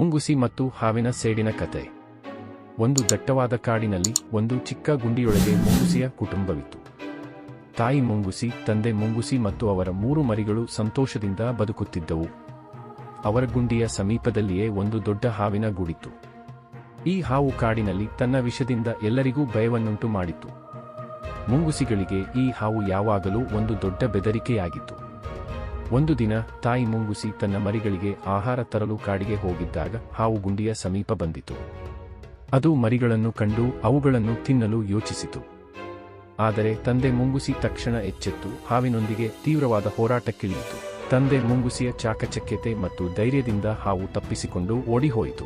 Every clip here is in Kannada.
ಮುಂಗುಸಿ ಮತ್ತು ಹಾವಿನ ಸೇಡಿನ ಕತೆ. ಒಂದು ದಟ್ಟವಾದ ಕಾಡಿನಲ್ಲಿ ಒಂದು ಚಿಕ್ಕ ಗುಂಡಿಯೊಳಗೆ ಮುಂಗುಸಿಯ ಕುಟುಂಬವಿತ್ತು. ತಾಯಿ ಮುಂಗುಸಿ, ತಂದೆ ಮುಂಗುಸಿ ಮತ್ತು ಅವರ ಮೂರು ಮರಿಗಳು ಸಂತೋಷದಿಂದ ಬದುಕುತ್ತಿದ್ದವು. ಅವರ ಗುಂಡಿಯ ಸಮೀಪದಲ್ಲಿಯೇ ಒಂದು ದೊಡ್ಡ ಹಾವಿನ ಗೂಡಿತ್ತು. ಈ ಹಾವು ಕಾಡಿನಲ್ಲಿ ತನ್ನ ವಿಷದಿಂದ ಎಲ್ಲರಿಗೂ ಭಯವನ್ನುಂಟು ಮಾಡಿತ್ತು. ಮುಂಗುಸಿಗಳಿಗೆ ಈ ಹಾವು ಯಾವಾಗಲೂ ಒಂದು ದೊಡ್ಡ ಬೆದರಿಕೆಯಾಗಿತ್ತು. ಒಂದು ದಿನ ತಾಯಿ ಮುಂಗುಸಿ ತನ್ನ ಮರಿಗಳಿಗೆ ಆಹಾರ ತರಲು ಕಾಡಿಗೆ ಹೋಗಿದ್ದಾಗ ಹಾವು ಗುಂಡಿಯ ಸಮೀಪ ಬಂದಿತು. ಅದು ಮರಿಗಳನ್ನು ಕಂಡು ಅವುಗಳನ್ನು ತಿನ್ನಲು ಯೋಚಿಸಿತು. ಆದರೆ ತಂದೆ ಮುಂಗುಸಿ ತಕ್ಷಣ ಎಚ್ಚೆತ್ತು, ಹಾವಿನೊಂದಿಗೆ ತೀವ್ರವಾದ ಹೋರಾಟಕ್ಕಿಳಿಯಿತು. ತಂದೆ ಮುಂಗುಸಿಯ ಚಾಕಚಕ್ಯತೆ ಮತ್ತು ಧೈರ್ಯದಿಂದ ಹಾವು ತಪ್ಪಿಸಿಕೊಂಡು ಓಡಿಹೋಯಿತು.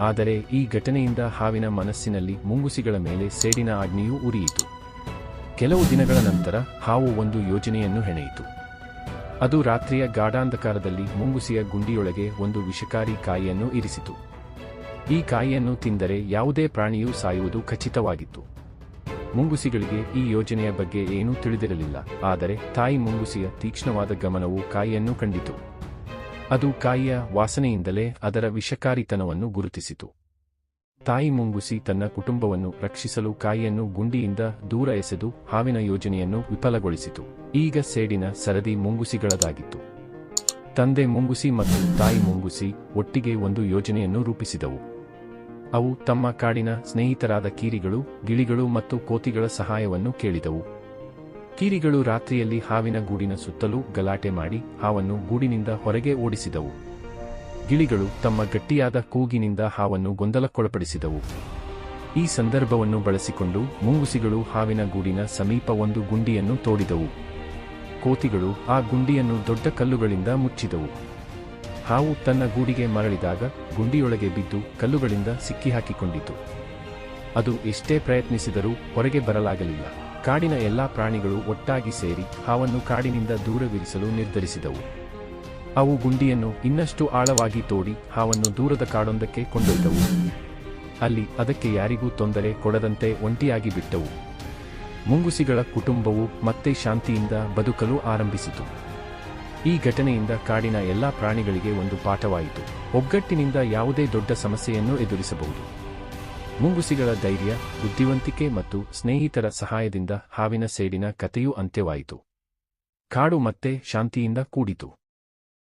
ಆದರೆ ಈ ಘಟನೆಯಿಂದ ಹಾವಿನ ಮನಸ್ಸಿನಲ್ಲಿ ಮುಂಗುಸಿಗಳ ಮೇಲೆ ಸೇಡಿನ ಆಜ್ಞೆಯೂ ಉರಿಯಿತು. ಕೆಲವು ದಿನಗಳ ನಂತರ ಹಾವು ಒಂದು ಯೋಜನೆಯನ್ನು ಹೆಣೆಯಿತು. ಅದು ರಾತ್ರಿಯ ಗಾಢಾಂಧಕಾರದಲ್ಲಿ ಮುಂಗುಸಿಯ ಗುಂಡಿಯೊಳಗೆ ಒಂದು ವಿಷಕಾರಿ ಕಾಯಿಯನ್ನು ಇರಿಸಿತು. ಈ ಕಾಯಿಯನ್ನು ತಿಂದರೆ ಯಾವುದೇ ಪ್ರಾಣಿಯೂ ಸಾಯುವುದು ಖಚಿತವಾಗಿತ್ತು. ಮುಂಗುಸಿಗಳಿಗೆ ಈ ಯೋಜನೆಯ ಬಗ್ಗೆ ಏನೂ ತಿಳಿದಿರಲಿಲ್ಲ, ಆದರೆ ತಾಯಿ ಮುಂಗುಸಿಯ ತೀಕ್ಷ್ಣವಾದ ಗಮನವು ಕಾಯಿಯನ್ನು ಕಂಡಿತು. ಅದು ಕಾಯಿಯ ವಾಸನೆಯಿಂದಲೇ ಅದರ ವಿಷಕಾರಿತನವನ್ನು ಗುರುತಿಸಿತು. ತಾಯಿ ಮುಂಗುಸಿ ತನ್ನ ಕುಟುಂಬವನ್ನು ರಕ್ಷಿಸಲು ಕಾಯಿಯನ್ನು ಗುಂಡಿಯಿಂದ ದೂರ ಎಸೆದು ಹಾವಿನ ಯೋಜನೆಯನ್ನು ವಿಫಲಗೊಳಿಸಿತು. ಈಗ ಸೇಡಿನ ಸರದಿ ಮುಂಗುಸಿಗಳದಾಗಿತ್ತು. ತಂದೆ ಮುಂಗುಸಿ ಮತ್ತು ತಾಯಿ ಮುಂಗುಸಿ ಒಟ್ಟಿಗೆ ಒಂದು ಯೋಜನೆಯನ್ನು ರೂಪಿಸಿದವು. ಅವು ತಮ್ಮ ಕಾಡಿನ ಸ್ನೇಹಿತರಾದ ಕೀರಿಗಳು, ಗಿಳಿಗಳು ಮತ್ತು ಕೋತಿಗಳ ಸಹಾಯವನ್ನು ಕೇಳಿದವು. ಕೀರಿಗಳು ರಾತ್ರಿಯಲ್ಲಿ ಹಾವಿನ ಗೂಡಿನ ಸುತ್ತಲೂ ಗಲಾಟೆ ಮಾಡಿ ಹಾವನ್ನು ಗೂಡಿನಿಂದ ಹೊರಗೆ ಓಡಿಸಿದವು. ಗಿಳಿಗಳು ತಮ್ಮ ಗಟ್ಟಿಯಾದ ಕೂಗಿನಿಂದ ಹಾವನ್ನು ಗೊಂದಲಕ್ಕೊಳಪಡಿಸಿದವು. ಈ ಸಂದರ್ಭವನ್ನು ಬಳಸಿಕೊಂಡು ಮೂಗುಸಿಗಳು ಹಾವಿನ ಗೂಡಿನ ಸಮೀಪ ಒಂದು ಗುಂಡಿಯನ್ನು ತೋಡಿದವು. ಕೋತಿಗಳು ಆ ಗುಂಡಿಯನ್ನು ದೊಡ್ಡ ಕಲ್ಲುಗಳಿಂದ ಮುಚ್ಚಿದವು. ಹಾವು ತನ್ನ ಗೂಡಿಗೆ ಮರಳಿದಾಗ ಗುಂಡಿಯೊಳಗೆ ಬಿದ್ದು ಕಲ್ಲುಗಳಿಂದ ಸಿಕ್ಕಿಹಾಕಿಕೊಂಡಿತು. ಅದು ಎಷ್ಟೇ ಪ್ರಯತ್ನಿಸಿದರೂ ಹೊರಗೆ ಬರಲಾಗಲಿಲ್ಲ. ಕಾಡಿನ ಎಲ್ಲಾ ಪ್ರಾಣಿಗಳು ಒಟ್ಟಾಗಿ ಸೇರಿ ಹಾವನ್ನು ಕಾಡಿನಿಂದ ದೂರವಿರಿಸಲು ನಿರ್ಧರಿಸಿದವು. ಅವು ಗುಂಡಿಯನ್ನು ಇನ್ನಷ್ಟು ಆಳವಾಗಿ ತೋಡಿ ಹಾವನ್ನು ದೂರದ ಕಾಡೊಂದಕ್ಕೆ ಕೊಂಡೊಯ್ದವು. ಅಲ್ಲಿ ಅದಕ್ಕೆ ಯಾರಿಗೂ ತೊಂದರೆ ಕೊಡದಂತೆ ಒಂಟಿಯಾಗಿ ಬಿಟ್ಟವು. ಮುಂಗುಸಿಗಳ ಕುಟುಂಬವು ಮತ್ತೆ ಶಾಂತಿಯಿಂದ ಬದುಕಲು ಆರಂಭಿಸಿತು. ಈ ಘಟನೆಯಿಂದ ಕಾಡಿನ ಎಲ್ಲಾ ಪ್ರಾಣಿಗಳಿಗೆ ಒಂದು ಪಾಠವಾಯಿತು. ಒಗ್ಗಟ್ಟಿನಿಂದ ಯಾವುದೇ ದೊಡ್ಡ ಸಮಸ್ಯೆಯನ್ನು ಎದುರಿಸಬಹುದು. ಮುಂಗುಸಿಗಳ ಧೈರ್ಯ, ಬುದ್ಧಿವಂತಿಕೆ ಮತ್ತು ಸ್ನೇಹಿತರ ಸಹಾಯದಿಂದ ಹಾವಿನ ಸೇಡಿನ ಕಥೆಯೂ ಅಂತ್ಯವಾಯಿತು. ಕಾಡು ಮತ್ತೆ ಶಾಂತಿಯಿಂದ ಕೂಡಿತು.